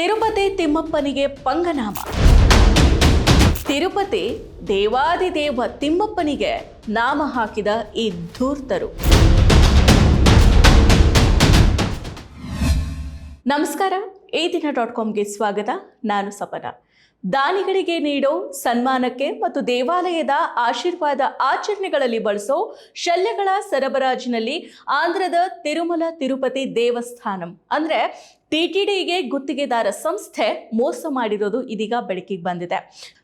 ತಿರುಪತಿ ತಿಮ್ಮಪ್ಪನಿಗೆ ಪಂಗನಾಮ. ತಿರುಪತಿ ದೇವಾದಿದೇವ ತಿಮ್ಮಪ್ಪನಿಗೆ ನಾಮ ಹಾಕಿದ ಈ ಧೂರ್ತರು. ನಮಸ್ಕಾರ, ಈ ದಿನ ಡಾಟ್ ಕಾಮ್ಗೆ ಸ್ವಾಗತ. ನಾನು ಸಪನ. ದಾನಿಗಳಿಗೆ ನೀಡೋ ಸನ್ಮಾನಕ್ಕೆ ಮತ್ತು ದೇವಾಲಯದ ಆಶೀರ್ವಾದ ಆಚರಣೆಗಳಲ್ಲಿ ಬಳಸೋ ಶಲ್ಯಗಳ ಸರಬರಾಜಿನಲ್ಲಿ ಆಂಧ್ರದ ತಿರುಮಲ ತಿರುಪತಿ ದೇವಸ್ಥಾನಂ. ಅಂದ್ರೆ ಟಿಟಿಡಿಗೆ ಗುತ್ತಿಗೆದಾರ ಸಂಸ್ಥೆ ಮೋಸ ಮಾಡಿರೋದು ಇದೀಗ ಬೆಳಕಿಗೆ ಬಂದಿದೆ.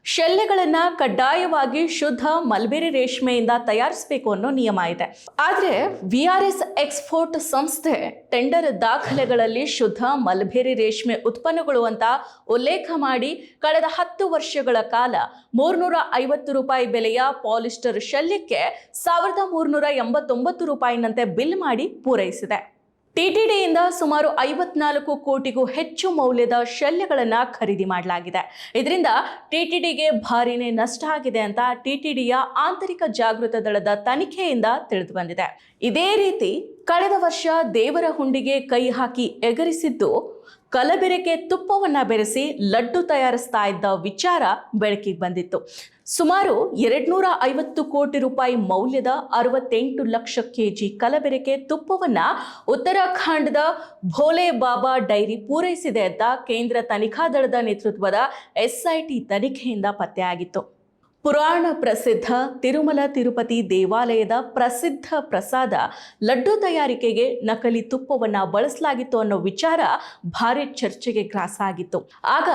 ಶಲ್ಯಗಳನ್ನು ಕಡ್ಡಾಯವಾಗಿ ಶುದ್ಧ ಮಲ್ಬೆರಿ ರೇಷ್ಮೆಯಿಂದ ತಯಾರಿಸಬೇಕು ಅನ್ನೋ ನಿಯಮ ಇದೆ. ಆದರೆ ವಿ ಆರ್ ಎಸ್ ಎಕ್ಸ್ಪೋರ್ಟ್ ಸಂಸ್ಥೆ ಟೆಂಡರ್ ದಾಖಲೆಗಳಲ್ಲಿ ಶುದ್ಧ ಮಲ್ಬೆರಿ ರೇಷ್ಮೆ ಉತ್ಪನ್ನಗಳು ಅಂತ ಉಲ್ಲೇಖ ಮಾಡಿ ಕಳೆದ ಹತ್ತು ವರ್ಷಗಳ ಕಾಲ ಮೂರ್ನೂರ ಐವತ್ತು ರೂಪಾಯಿ ಬೆಲೆಯ ಪಾಲಿಸ್ಟರ್ ಶಲ್ಯಕ್ಕೆ ಸಾವಿರದ ಮೂರ್ನೂರ ಎಂಬತ್ತೊಂಬತ್ತು ರೂಪಾಯಿನಂತೆ ಬಿಲ್ ಮಾಡಿ ಪೂರೈಸಿದೆ. ಟಿಟಿಡಿಯಿಂದ ಸುಮಾರು ಐವತ್ನಾಲ್ಕು ಕೋಟಿಗೂ ಹೆಚ್ಚು ಮೌಲ್ಯದ ಶಲ್ಯಗಳನ್ನು ಖರೀದಿ ಮಾಡಲಾಗಿದೆ. ಇದರಿಂದ ಟಿಟಿಡಿಗೆ ಭಾರಿನೇ ನಷ್ಟ ಆಗಿದೆ ಅಂತ ಟಿಟಿಡಿಯ ಆಂತರಿಕ ಜಾಗೃತ ದಳದ ತನಿಖೆಯಿಂದ ತಿಳಿದು ಬಂದಿದೆ ಇದೇ ರೀತಿ ಕಳೆದ ವರ್ಷ ದೇವರ ಹುಂಡಿಗೆ ಕೈ ಹಾಕಿ ಎಗರಿಸಿದ್ದು ಕಲಬೆರಕೆ ತುಪ್ಪವನ್ನ ಬೆರೆಸಿ ಲಡ್ಡು ತಯಾರಿಸ್ತಾ ಇದ್ದ ವಿಚಾರ ಬೆಳಕಿಗೆ ಬಂದಿತ್ತು. ಸುಮಾರು ಎರಡ್ನೂರ ಐವತ್ತು ಕೋಟಿ ರೂಪಾಯಿ ಮೌಲ್ಯದ ಅರವತ್ತೆಂಟು ಲಕ್ಷ ಕೆಜಿ ಕಲಬೆರಕೆ ತುಪ್ಪವನ್ನ ಉತ್ತರಾಖಂಡದ ಭೋಲೆ ಬಾಬಾ ಡೈರಿ ಪೂರೈಸಿದೆ ಅಂತ ಕೇಂದ್ರ ತನಿಖಾ ದಳದ ನೇತೃತ್ವದ ಎಸ್ಐಟಿ ತನಿಖೆಯಿಂದ ಪತ್ತೆಯಾಗಿತ್ತು. ಪುರಾಣ ಪ್ರಸಿದ್ಧ ತಿರುಮಲ ತಿರುಪತಿ ದೇವಾಲಯದ ಪ್ರಸಿದ್ಧ ಪ್ರಸಾದ ಲಡ್ಡು ತಯಾರಿಕೆಗೆ ನಕಲಿ ತುಪ್ಪವನ್ನು ಬಳಸಲಾಗಿತ್ತು ಅನ್ನೋ ವಿಚಾರ ಭಾರಿ ಚರ್ಚೆಗೆ ಗ್ರಾಸ ಆಗಿತ್ತು. ಆಗ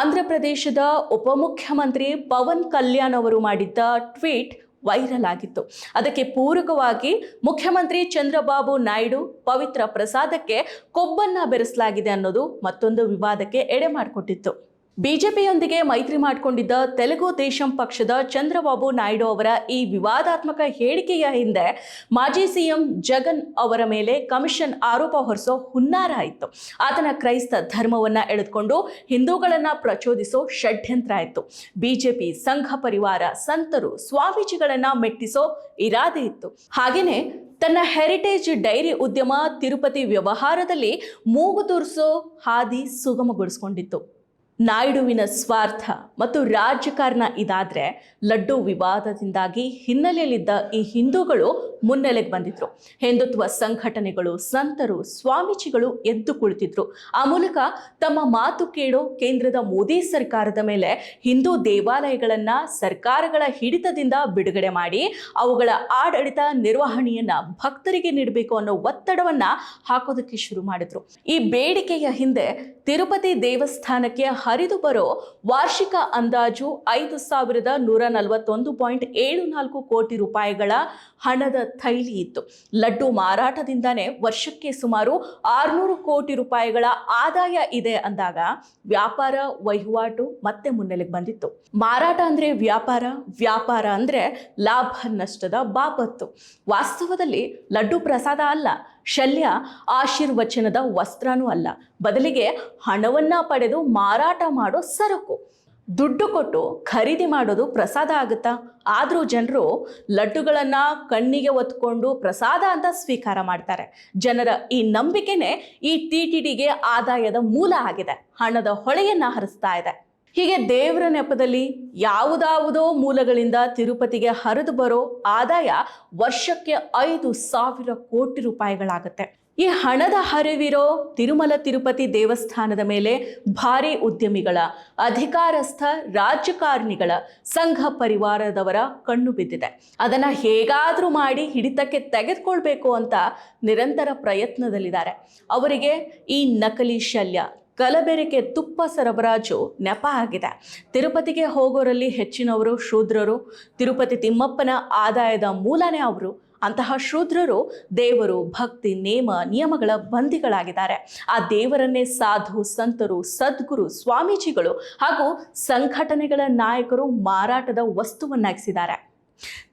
ಆಂಧ್ರ ಪ್ರದೇಶದ ಉಪಮುಖ್ಯಮಂತ್ರಿ ಪವನ್ ಕಲ್ಯಾಣ್ ಅವರು ಮಾಡಿದ್ದ ಟ್ವೀಟ್ ವೈರಲ್ ಆಗಿತ್ತು. ಅದಕ್ಕೆ ಪೂರಕವಾಗಿ ಮುಖ್ಯಮಂತ್ರಿ ಚಂದ್ರಬಾಬು ನಾಯ್ಡು ಪವಿತ್ರ ಪ್ರಸಾದಕ್ಕೆ ಕೊಬ್ಬನ್ನ ಬೆರೆಸಲಾಗಿದೆ ಅನ್ನೋದು ಮತ್ತೊಂದು ವಿವಾದಕ್ಕೆ ಎಡೆ ಮಾಡಿಕೊಟ್ಟಿತ್ತು. ಬಿಜೆಪಿಯೊಂದಿಗೆ ಮೈತ್ರಿ ಮಾಡಿಕೊಂಡಿದ್ದ ತೆಲುಗು ದೇಶಂ ಪಕ್ಷದ ಚಂದ್ರಬಾಬು ನಾಯ್ಡು ಅವರ ಈ ವಿವಾದಾತ್ಮಕ ಹೇಳಿಕೆಯ ಹಿಂದೆ ಮಾಜಿ ಸಿಎಂ ಜಗನ್ ಅವರ ಮೇಲೆ ಕಮಿಷನ್ ಆರೋಪ ಹೊರಿಸೋ ಹುನ್ನಾರ ಇತ್ತು ಆತನ ಕ್ರೈಸ್ತ ಧರ್ಮವನ್ನು ಎಳೆದುಕೊಂಡು ಹಿಂದೂಗಳನ್ನು ಪ್ರಚೋದಿಸೋ ಷಡ್ಯಂತ್ರ ಇತ್ತು ಬಿಜೆಪಿ ಸಂಘ ಪರಿವಾರ, ಸಂತರು, ಸ್ವಾಮೀಜಿಗಳನ್ನು ಮೆಟ್ಟಿಸೋ ಇರಾದೆ ಇತ್ತು. ಹಾಗೆಯೇ ತನ್ನ ಹೆರಿಟೇಜ್ ಡೈರಿ ಉದ್ಯಮ ತಿರುಪತಿ ವ್ಯವಹಾರದಲ್ಲಿ ಮೂಗು ತೂರಿಸೋ ಹಾದಿ ಸುಗಮಗೊಳಿಸ್ಕೊಂಡಿತ್ತು. ನಾಯ್ಡುವಿನ ಸ್ವಾರ್ಥ ಮತ್ತು ರಾಜಕಾರಣ ಇದಾದ್ರೆ ಲಡ್ಡು ವಿವಾದದಿಂದಾಗಿ ಹಿನ್ನೆಲೆಯಲ್ಲಿದ್ದ ಈ ಹಿಂದೂಗಳು ಮುನ್ನೆಲೆಗೆ ಬಂದಿದ್ರು. ಹಿಂದುತ್ವ ಸಂಘಟನೆಗಳು, ಸಂತರು, ಸ್ವಾಮೀಜಿಗಳು ಎದ್ದು ಕುಳಿತಿದ್ರು. ಆ ಮೂಲಕ ತಮ್ಮ ಮಾತು ಕೇಳೋ ಕೇಂದ್ರದ ಮೋದಿ ಸರ್ಕಾರದ ಮೇಲೆ ಹಿಂದೂ ದೇವಾಲಯಗಳನ್ನ ಸರ್ಕಾರಗಳ ಹಿಡಿತದಿಂದ ಬಿಡುಗಡೆ ಮಾಡಿ, ಅವುಗಳ ಆಡಳಿತ ನಿರ್ವಹಣೆಯನ್ನ ಭಕ್ತರಿಗೆ ನೀಡಬೇಕು ಅನ್ನೋ ಒತ್ತಡವನ್ನ ಹಾಕೋದಕ್ಕೆ ಶುರು ಮಾಡಿದ್ರು. ಈ ಬೇಡಿಕೆಯ ಹಿಂದೆ ತಿರುಪತಿ ದೇವಸ್ಥಾನಕ್ಕೆ ಹರಿದು ಬರೋ ವಾರ್ಷಿಕ ಅಂದಾಜು ಐದು ಸಾವಿರದ ನೂರ ನಲವತ್ತೊಂದು ಪಾಯಿಂಟ್ ಏಳು ನಾಲ್ಕು ಕೋಟಿ ರೂಪಾಯಿಗಳ ಹಣದ ಥೈಲಿ ಇತ್ತು. ಲಡ್ಡು ಮಾರಾಟದಿಂದಾನೇ ವರ್ಷಕ್ಕೆ ಸುಮಾರು ಆರುನೂರು ಕೋಟಿ ರೂಪಾಯಿಗಳ ಆದಾಯ ಇದೆ ಅಂದಾಗ ವ್ಯಾಪಾರ ವಹಿವಾಟು ಮತ್ತೆ ಮುನ್ನೆಲೆಗೆ ಬಂದಿತ್ತು. ಮಾರಾಟ ಅಂದ್ರೆ ವ್ಯಾಪಾರ ವ್ಯಾಪಾರ ಅಂದ್ರೆ ಲಾಭ, ನಷ್ಟದ ಬಾಪತ್ತು. ವಾಸ್ತವದಲ್ಲಿ ಲಡ್ಡು ಪ್ರಸಾದ ಅಲ್ಲ ಶಲ್ಯ ಆಶೀರ್ವಚನದ ವಸ್ತ್ರನೂ ಅಲ್ಲ. ಬದಲಿಗೆ ಹಣವನ್ನ ಪಡೆದು ಮಾರಾಟ ಮಾಡೋ ಸರಕು. ದುಡ್ಡು ಕೊಟ್ಟು ಖರೀದಿ ಮಾಡೋದು ಪ್ರಸಾದ ಆಗುತ್ತಾ? ಆದರೂ ಜನರು ಲಡ್ಡುಗಳನ್ನು ಕಣ್ಣಿಗೆ ಒತ್ಕೊಂಡು ಪ್ರಸಾದ ಅಂತ ಸ್ವೀಕಾರ ಮಾಡ್ತಾರೆ. ಜನರ ಈ ನಂಬಿಕೆನೇ ಈ ಟಿ ಟಿ ಡಿಗೆ ಆದಾಯದ ಮೂಲ ಆಗಿದೆ. ಹಣದ ಹೊಳೆಯನ್ನು ಹರಿಸ್ತಾ ಇದೆ. ಹೀಗೆ ದೇವರ ನೆಪದಲ್ಲಿ ಯಾವುದಾವುದೋ ಮೂಲಗಳಿಂದ ತಿರುಪತಿಗೆ ಹರಿದು ಬರೋ ಆದಾಯ ವರ್ಷಕ್ಕೆ ಐದು ಸಾವಿರ ಕೋಟಿ ರೂಪಾಯಿಗಳಾಗುತ್ತೆ. ಈ ಹಣದ ಹರಿವಿರೋ ತಿರುಮಲ ತಿರುಪತಿ ದೇವಸ್ಥಾನದ ಮೇಲೆ ಭಾರಿ ಉದ್ಯಮಿಗಳ, ಅಧಿಕಾರಸ್ಥ ರಾಜಕಾರಣಿಗಳ ಸಂಘ ಪರಿವಾರದವರ ಕಣ್ಣು ಬಿದ್ದಿದೆ. ಅದನ್ನು ಹೇಗಾದರೂ ಮಾಡಿ ಹಿಡಿತಕ್ಕೆ ತೆಗೆದುಕೊಳ್ಬೇಕು ಅಂತ ನಿರಂತರ ಪ್ರಯತ್ನದಲ್ಲಿದ್ದಾರೆ. ಅವರಿಗೆ ಈ ನಕಲಿ ಶಲ್ಯ ಕಲಬೆರಕೆ ತುಪ್ಪ ಸರಬರಾಜು ನೆಪ ಆಗಿದೆ. ತಿರುಪತಿಗೆ ಹೋಗೋರಲ್ಲಿ ಹೆಚ್ಚಿನವರು ಶೂದ್ರರು, ತಿರುಪತಿ ತಿಮ್ಮಪ್ಪನ ಆದಾಯದ ಮೂಲನೇ ಅವರು. ಅಂತಹ ಶೂದ್ರರು ದೇವರು ಭಕ್ತಿ, ನೇಮ, ನಿಯಮಗಳ ಬಂದಿಗಳಾಗಿದ್ದಾರೆ ಆ ದೇವರನ್ನೇ ಸಾಧು, ಸಂತರು, ಸದ್ಗುರು, ಸ್ವಾಮೀಜಿಗಳು ಹಾಗೂ ಸಂಘಟನೆಗಳ ನಾಯಕರು ಮಾರಾಟದ ವಸ್ತುವನ್ನಾಗಿಸಿದ್ದಾರೆ.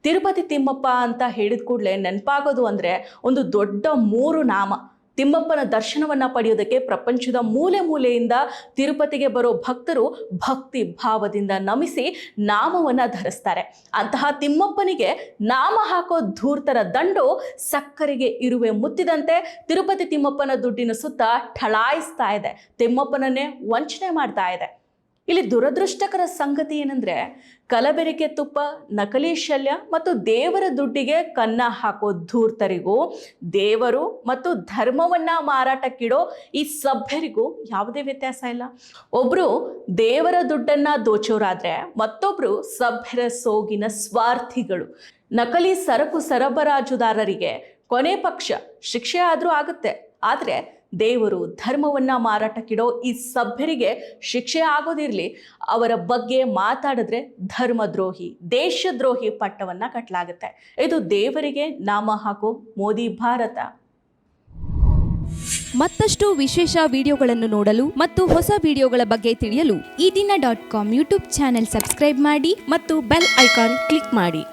ತಿರುಪತಿ ತಿಮ್ಮಪ್ಪ ಅಂತ ಹೇಳಿದ ಕೂಡಲೇ ನೆನಪಾಗೋದು ಅಂದರೆ ಒಂದು ದೊಡ್ಡ ಮೂರು ನಾಮ. ತಿಮ್ಮಪ್ಪನ ದರ್ಶನವನ್ನ ಪಡೆಯೋದಕ್ಕೆ ಪ್ರಪಂಚದ ಮೂಲೆ ಮೂಲೆಯಿಂದ ತಿರುಪತಿಗೆ ಬರೋ ಭಕ್ತರು ಭಕ್ತಿ ಭಾವದಿಂದ ನಮಿಸಿ ನಾಮವನ್ನ ಧರಿಸ್ತಾರೆ. ಅಂತಹ ತಿಮ್ಮಪ್ಪನಿಗೆ ನಾಮ ಹಾಕೋ ಧೂರ್ತರ ದಂಡು ಸಕ್ಕರೆಗೆ ಇರುವೆ ಮುತ್ತಿದಂತೆ ತಿರುಪತಿ ತಿಮ್ಮಪ್ಪನ ದುಡ್ಡಿನ ಸುತ್ತ ಠಳಾಯಿಸ್ತಾ ಇದೆ. ತಿಮ್ಮಪ್ಪನನ್ನೇ ವಂಚನೆ ಮಾಡ್ತಾ ಇದೆ. ಇಲ್ಲಿ ದುರದೃಷ್ಟಕರ ಸಂಗತಿ ಏನಂದ್ರೆ, ಕಲಬೆರಕೆ ತುಪ್ಪ, ನಕಲಿ ಶಲ್ಯ ಮತ್ತು ದೇವರ ದುಡ್ಡಿಗೆ ಕನ್ನ ಹಾಕೋ ಧೂರ್ತರಿಗೂ, ದೇವರು ಮತ್ತು ಧರ್ಮವನ್ನ ಮಾರಾಟಕ್ಕಿಡೋ ಈ ಸಭ್ಯರಿಗೂ ಯಾವುದೇ ವ್ಯತ್ಯಾಸ ಇಲ್ಲ. ಒಬ್ರು ದೇವರ ದುಡ್ಡನ್ನ ದೋಚೋರಾದ್ರೆ, ಮತ್ತೊಬ್ರು ಸಭ್ಯರ ಸೋಗಿನ ಸ್ವಾರ್ಥಿಗಳು. ನಕಲಿ ಸರಕು ಸರಬರಾಜುದಾರರಿಗೆ ಕೊನೆ ಪಕ್ಷ ಶಿಕ್ಷೆ ಆದರೂ ಆಗುತ್ತೆ. ಆದರೆ ದೇವರು ಧರ್ಮವನ್ನ ಮಾರಾಟಕ್ಕಿಡೋ ಈ ಸಭ್ಯರಿಗೆ ಶಿಕ್ಷೆ ಆಗೋದಿರಲಿ, ಅವರ ಬಗ್ಗೆ ಮಾತಾಡಿದ್ರೆ ಧರ್ಮದ್ರೋಹಿ, ದೇಶದ್ರೋಹಿ ಪಟ್ಟವನ್ನ ಕಟ್ಟಲಾಗುತ್ತೆ ಇದು ದೇವರಿಗೆ ನಾಮ ಹಾಕೋ ಮೋದಿ ಭಾರತ. ಮತ್ತಷ್ಟು ವಿಶೇಷ ವಿಡಿಯೋಗಳನ್ನು ನೋಡಲು ಮತ್ತು ಹೊಸ ವಿಡಿಯೋಗಳ ಬಗ್ಗೆ ತಿಳಿಯಲು Ee Dina dot com YouTube channel subscribe ಮಾಡಿ ಮತ್ತು ಬೆಲ್ ಐಕಾನ್ ಕ್ಲಿಕ್ ಮಾಡಿ.